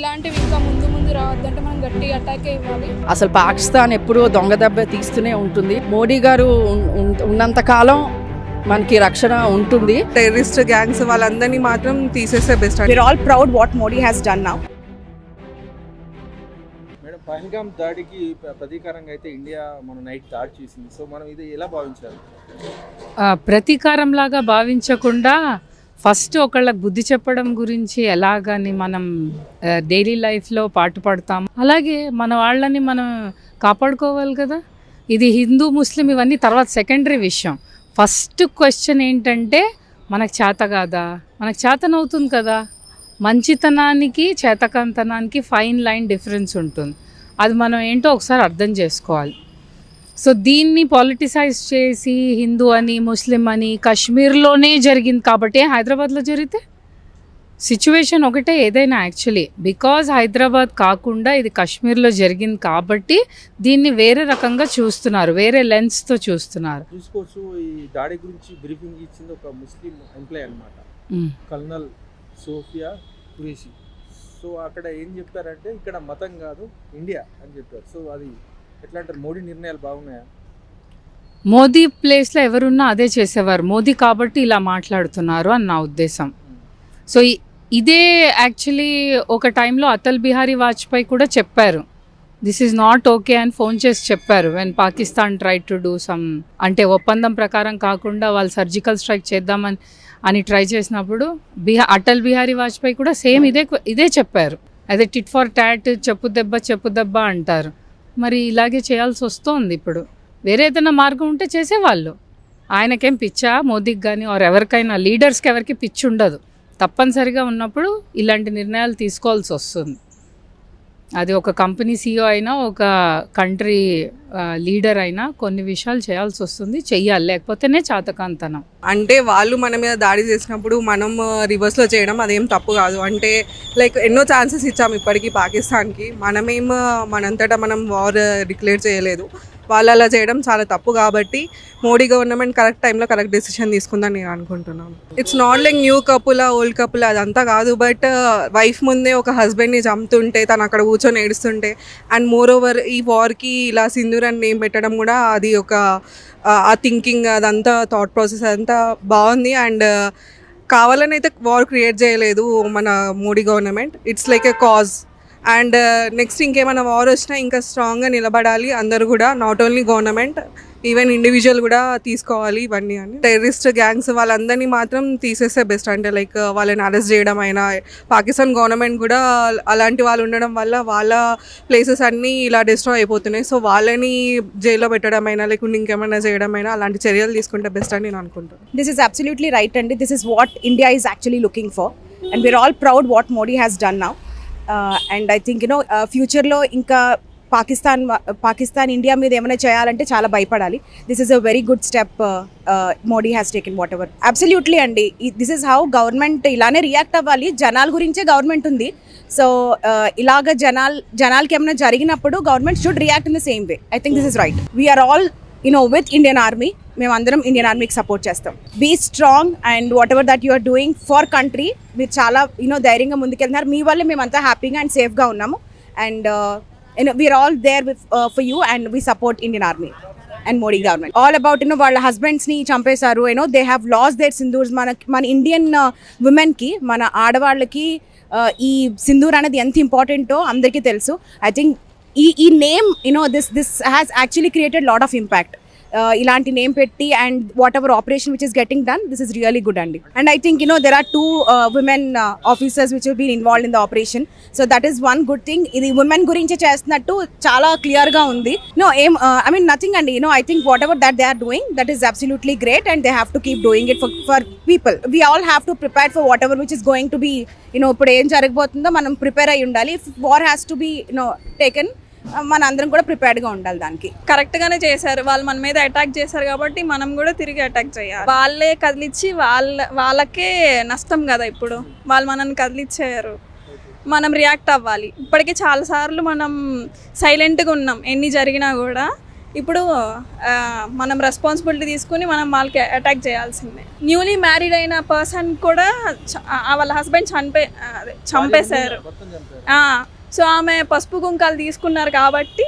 ఇలాంటివి ఇంకా ముందు ముందు రావద్దంటే మనం గట్టిగా అటాకే ఇవ్వాలి. అసలు పాకిస్తాన్ ఎప్పుడూ దొంగ దెబ్బ తీస్తూనే ఉంటుంది. మోడీ గారు ఉన్- ఉన్- ఉన్నంత కాలం మనకి రక్షణ ఉంటుంది. టెర్రరిస్ట్ గ్యాంగ్స్ వాళ్ళందరినీ మాత్రం తీసేస్తే best We're all proud what Modi has done now. Madam Pahalgam దాడికి ప్ర- ప్రతీకారంగా అయితే ఇండియా మన నైట్ దాడి చేసింది. సో మనం ఇది ఎలా భావించాలి? ఆ, ప్రతీకారంలాగా భావించకుండా ఫస్ట్ ఒకళ్ళకి బుద్ధి చెప్పడం గురించి ఎలాగని మనం డైలీ లైఫ్లో పాటుపడతాం అలాగే మన వాళ్ళని మనం కాపాడుకోవాలి కదా. ఇది హిందూ ముస్లిం ఇవన్నీ తర్వాత సెకండరీ విషయం. ఫస్ట్ క్వశ్చన్ ఏంటంటే మనకు చేత కాదా? మనకు చేతనవుతుంది కదా. మంచితనానికి చేతకంతనానికి ఫైన్ లైన్ డిఫరెన్స్ ఉంటుంది. అది మనం ఏంటో ఒకసారి అర్థం చేసుకోవాలి. సో దీన్ని పాలిటిసైజ్ చేసి హిందూ అని ముస్లిం అని కాశ్మీర్లోనే జరిగింది కాబట్టి హైదరాబాద్లో జరిగితే సిచ్యువేషన్ ఒకటే ఏదైనా యాక్చువల్లీ బికాజ్ హైదరాబాద్ కాకుండా ఇది కాశ్మీర్లో జరిగింది కాబట్టి దీన్ని వేరే రకంగా చూస్తున్నారు వేరే లెన్స్తో చూస్తున్నారు. చూసుకోవచ్చు. ఈ దాడి గురించి బ్రీఫింగ్ ఇచ్చింది ఒక ముస్లిం ఎంప్లాయ్ అన్నమాట. Hmm. Colonel Sofiya Qureshi. So అక్కడ ఏం చెప్పారంటే ఇక్కడ మతం కాదు ఇండియా అని చెప్పారు. సో అది ఎట్లా అంటారు? మోడీ నిర్ణయాలు బాగున్నాయా? మోదీ ప్లేస్లో ఎవరున్నా అదే చేసేవారు. మోదీ కాబట్టి ఇలా మాట్లాడుతున్నారు అని నా ఉద్దేశం. సో ఇదే యాక్చువల్లీ ఒక టైంలో అటల్ బిహారీ వాజ్పేయి కూడా చెప్పారు. దిస్ ఈజ్ నాట్ ఓకే అని ఫోన్ చేసి చెప్పారు. When Pakistan try to do some అంటే ఒప్పందం ప్రకారం కాకుండా వాళ్ళు సర్జికల్ స్ట్రైక్ చేద్దామని అని ట్రై చేసినప్పుడు బిహా అటల్ బిహారీ వాజ్పేయి కూడా సేమ్ ఇదే ఇదే చెప్పారు. అదే టిట్ ఫర్ టాట్ చెప్పు దెబ్బ చెప్పు దెబ్బ అంటారు. మరి ఇలాగే చేయాల్సి వస్తోంది ఇప్పుడు. వేరే ఏదైనా మార్గం ఉంటే చేసేవాళ్ళు. ఆయనకేం పిచ్చా మోదీకి కానీ ఆర్ ఎవరికైనా లీడర్స్కి ఎవరికి పిచ్చి ఉండదు తప్పనిసరిగా ఉన్నప్పుడు ఇలాంటి నిర్ణయాలు తీసుకోవాల్సి వస్తుంది. అది ఒక కంపెనీ సీఈఓ అయినా ఒక కంట్రీ లీడర్ అయినా కొన్ని విషయాలు చేయాల్సి వస్తుంది చెయ్యాలి లేకపోతేనే చాతకాంతనం. అంటే వాళ్ళు మన మీద దాడి చేసినప్పుడు మనం రివర్స్లో చేయడం అదేం తప్పు కాదు. అంటే లైక్ ఎన్నో ఛాన్సెస్ ఇచ్చాము ఇప్పటికీ పాకిస్తాన్కి. మనమేం మనంతటా మనం వార్ డిక్లేర్ చేయలేదు. వాళ్ళు అలా చేయడం చాలా తప్పు కాబట్టి మోడీ గవర్నమెంట్ కరెక్ట్ టైంలో కరెక్ట్ డెసిషన్ తీసుకుందని నేను అనుకుంటున్నాను. It's not like new couple old couple అదంతా కాదు. బట్ వైఫ్ uh, ముందే ఒక హస్బెండ్ని చంపుతుంటే తను అక్కడ కూర్చొని ఏడుస్తుంటే అండ్ మోర్ ఓవర్ ఈ వార్కి ఇలా సింధూర్ అని నేమ్ పెట్టడం కూడా అది ఒక ఆ, ఆ థింకింగ్ అదంతా థాట్ ప్రాసెస్ అదంతా బాగుంది. అండ్ uh, కావాలని అయితే వార్ క్రియేట్ చేయలేదు మన Modi government. It's like a cause and uh, next ఇంకేమైనా వార్ వచ్చినా ఇంకా స్ట్రాంగ్గా నిలబడాలి. అందరూ కూడా not only government even individual కూడా తీసుకోవాలి ఇవన్నీ అని. టెర్రరిస్ట్ గ్యాంగ్స్ వాళ్ళందరినీ మాత్రం తీసేస్తే బెస్ట్ అంటే లైక్ uh, వాళ్ళని అరెస్ట్ చేయడం అయినా పాకిస్తాన్ గవర్నమెంట్ కూడా అలాంటి వాళ్ళు ఉండడం వల్ల వాళ్ళ ప్లేసెస్ అన్నీ ఇలా డిస్ట్రాయ్ అయిపోతున్నాయి. సో వాళ్ళని జైల్లో పెట్టడం అయినా లేకుంటే ఇంకేమైనా చేయడం అయినా అలాంటి చర్యలు తీసుకుంటే బెస్ట్ అని నేను అనుకుంటాను దిస్ ఇస్ అబ్సల్యూట్లీ రైట్ అండి this is what India is actually looking for and we're all proud what Modi has done now and I think you know ఫ్యూచర్లో ఇంకా పాకిస్తాన్ పాకిస్తాన్ ఇండియా మీద ఏమైనా చేయాలంటే చాలా భయపడాలి. This is a very good step Modi has taken whatever absolutely అండి. This is how government ఇలానే react అవ్వాలి. జనాల గురించే గవర్నమెంట్ ఉంది. సో uh, ఇలాగ జనాల్ జనాలకి ఏమైనా జరిగినప్పుడు government should react in the same way I think this is right we're all you know with Indian army మేమందరం ఇండియన్ ఆర్మీకి సపోర్ట్ చేస్తాం. Be strong and whatever that you're doing for country మీరు చాలా you know ధైర్యంగా ముందుకెళ్తున్నారు. మీ వల్ల మేమంతా హ్యాపీగా అండ్ సేఫ్గా ఉన్నాము. And we're all there with for you and we support Indian army and Modi government all about you know వాళ్ళ హస్బెండ్స్ని చంపేశారు. You know they have lost their sindoors మన మన ఇండియన్ ఉమెన్కి uh, మన ఆడవాళ్ళకి uh, ఈ సింధూర్ అనేది ఎంత ఇంపార్టెంటో అందరికీ తెలుసు. ఐ థింక్ ఈ ఈ name you know this this has actually created lot of impact ఇలాంటి నేమ్ పెట్టి and whatever operation which is getting done this is really good అండి and I think you know there are two women officers which been involve in the operation so that is one good thing ఇది women గురించి చేస్తున్నట్టు చాలా క్లియర్గా ఉంది. No ఏం I mean nothing అండి. You know I think whatever that they are doing that is absolutely great and they have to keep doing it for for people we all have to prepare for whatever which is going to be you know ఇప్పుడు ఏం జరగబోతుందో మనం prepare అయి ఉండాలి. War has to be you know taken మన అందరం కూడా ప్రిపేర్డ్గా ఉండాలి దానికి. కరెక్ట్ గానే చేశారు. వాళ్ళు మన మీద అటాక్ చేశారు కాబట్టి మనం కూడా తిరిగి అటాక్ చేయాలి. వాళ్ళే కదిలిచ్చి వాళ్ళ వాళ్ళకే నష్టం కదా ఇప్పుడు. వాళ్ళు మనల్ని కదిలిచ్చారు. మనం రియాక్ట్ అవ్వాలి. ఇప్పటికే చాలాసార్లు మనం సైలెంట్గా ఉన్నాం. ఎన్ని జరిగినా కూడా ఇప్పుడు మనం రెస్పాన్సిబిలిటీ తీసుకుని మనం వాళ్ళకి అటాక్ చేయాల్సిందే. న్యూలీ మ్యారీడ్ అయిన పర్సన్ కూడా వాళ్ళ హస్బెండ్ అదే, చంపేశారు. సో ఆమె పసుపు కుంకాలు తీసుకున్నారు కాబట్టి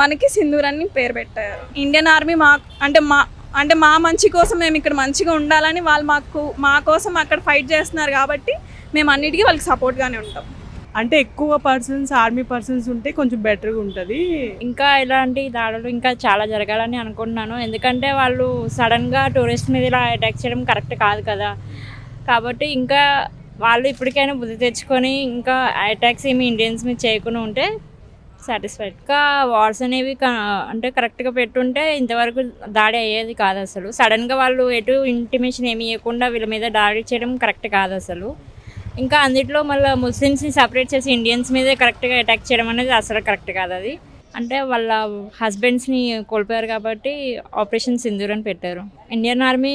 మనకి సింధూరాన్ని పేరు పెట్టారు. ఇండియన్ ఆర్మీ మా అంటే మా అంటే మా మంచి కోసం మేము ఇక్కడ మంచిగా ఉండాలని వాళ్ళు మాకు మా కోసం అక్కడ ఫైట్ చేస్తున్నారు కాబట్టి మేము అన్నిటికీ వాళ్ళకి సపోర్ట్గానే ఉంటాం. అంటే ఎక్కువ పర్సన్స్ ఆర్మీ పర్సన్స్ ఉంటే కొంచెం బెటర్గా ఉంటుంది. ఇంకా ఇలాంటి దాడులు ఇంకా చాలా జరగాలని అనుకుంటున్నాను. ఎందుకంటే వాళ్ళు సడన్గా టూరిస్ట్ మీద ఇలా అటాక్ చేయడం కరెక్ట్ కాదు కదా. కాబట్టి ఇంకా వాళ్ళు ఇప్పటికైనా బుద్ధి తెచ్చుకొని ఇంకా అటాక్స్ ఏమి ఇండియన్స్ మీద చేయకుండా ఉంటే సాటిస్ఫైడ్ ఇంకా వార్స్ అనేవి అంటే కరెక్ట్గా పెట్టుంటే ఇంతవరకు దాడి అయ్యేది కాదు అసలు. సడన్గా వాళ్ళు ఎటు ఇంటిమేషన్ ఏమి ఇవ్వకుండా వీళ్ళ మీద దాడి చేయడం కరెక్ట్ కాదు అసలు. ఇంకా అందులో మళ్ళీ ముస్లిమ్స్ని సపరేట్ చేసి ఇండియన్స్ మీదే కరెక్ట్గా అటాక్ చేయడం అనేది అసలు కరెక్ట్ కాదు అది. అంటే వాళ్ళ హస్బెండ్స్ని కోల్పోయారు కాబట్టి ఆపరేషన్ సింధూర్ అని పెట్టారు. ఇండియన్ ఆర్మీ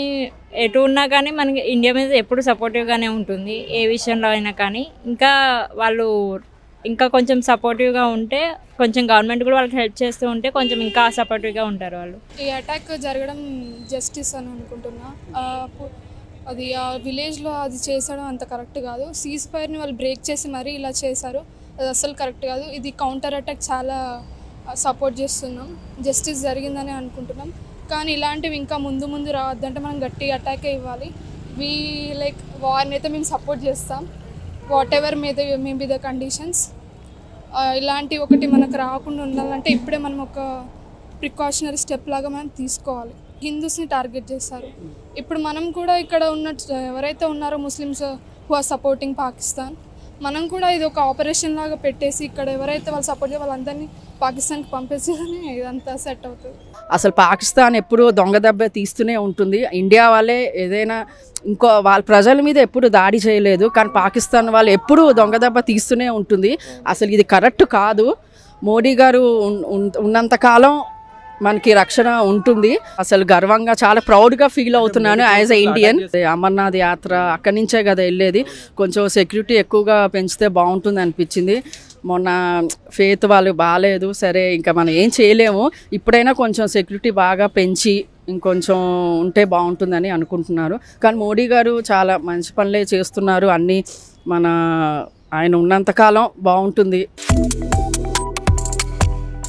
ఎటు ఉన్నా కానీ మనకి ఇండియా మీద ఎప్పుడు సపోర్టివ్గానే ఉంటుంది ఏ విషయంలో అయినా కానీ. ఇంకా వాళ్ళు ఇంకా కొంచెం సపోర్టివ్గా ఉంటే కొంచెం గవర్నమెంట్ కూడా వాళ్ళకి హెల్ప్ చేస్తూ ఉంటే కొంచెం ఇంకా సపోర్టివ్గా ఉంటారు వాళ్ళు. ఈ అటాక్ జరగడం జస్టిస్ అని అనుకుంటున్నా. అది ఆ విలేజ్లో అది చేసడం అంత కరెక్ట్ కాదు. సీజ్ ఫైర్ని వాళ్ళు బ్రేక్ చేసి మరీ ఇలా చేశారు. అది అసలు కరెక్ట్ కాదు. ఇది కౌంటర్ అటాక్ చాలా సపోర్ట్ చేస్తున్నాం జస్టిస్ జరిగిందని అనుకుంటున్నాం. కానీ ఇలాంటివి ఇంకా ముందు ముందు రావద్దంటే మనం గట్టి అటాకే ఇవ్వాలి. వీ లైక్ వార్ని అయితే మేము సపోర్ట్ చేస్తాం. వాట్ ఎవర్ మీద మే బి ద కండిషన్స్ ఇలాంటి ఒకటి మనకు రాకుండా ఉండాలంటే ఇప్పుడే మనం ఒక ప్రికాషనరీ స్టెప్ లాగా మనం తీసుకోవాలి. హిందూస్ని టార్గెట్ చేస్తారు. ఇప్పుడు మనం కూడా ఇక్కడ ఉన్న ఎవరైతే ఉన్నారో Muslims who are supporting Pakistan మనం కూడా ఇది ఒక ఆపరేషన్ లాగా పెట్టేసి ఇక్కడ ఎవరైతే వాళ్ళు సపోర్ట్ చేయాలి వాళ్ళందరినీ పాకిస్తాన్కి పంపించగానే ఇదంతా సెట్ అవుతుంది. అసలు పాకిస్తాన్ ఎప్పుడూ దొంగ దెబ్బ తీస్తూనే ఉంటుంది. ఇండియా వాళ్ళే ఏదైనా ఇంకో వాళ్ళ ప్రజల మీద ఎప్పుడు దాడి చేయలేదు. కానీ పాకిస్తాన్ వాళ్ళు ఎప్పుడూ దొంగ దెబ్బ తీస్తూనే ఉంటుంది. అసలు ఇది కరెక్ట్ కాదు. మోడీ గారు ఉన్నంతకాలం మనకి రక్షణ ఉంటుంది. అసలు గర్వంగా చాలా ప్రౌడ్గా ఫీల్ అవుతున్నాను యాజ్ ఎ ఇండియన్. అమర్నాథ్ యాత్ర అక్కడి నుంచే కదా వెళ్ళేది. కొంచెం సెక్యూరిటీ ఎక్కువగా పెంచితే బాగుంటుంది అనిపించింది. మొన్న ఫేత్ వాళ్ళు బాగాలేదు. సరే ఇంకా మనం ఏం చేయలేము. ఇప్పుడైనా కొంచెం సెక్యూరిటీ బాగా పెంచి ఇంకొంచెం ఉంటే బాగుంటుందని అనుకుంటున్నారు. కానీ మోడీ గారు చాలా మంచి పనులే చేస్తున్నారు. అన్నీ మన ఆయన ఉన్నంతకాలం బాగుంటుంది.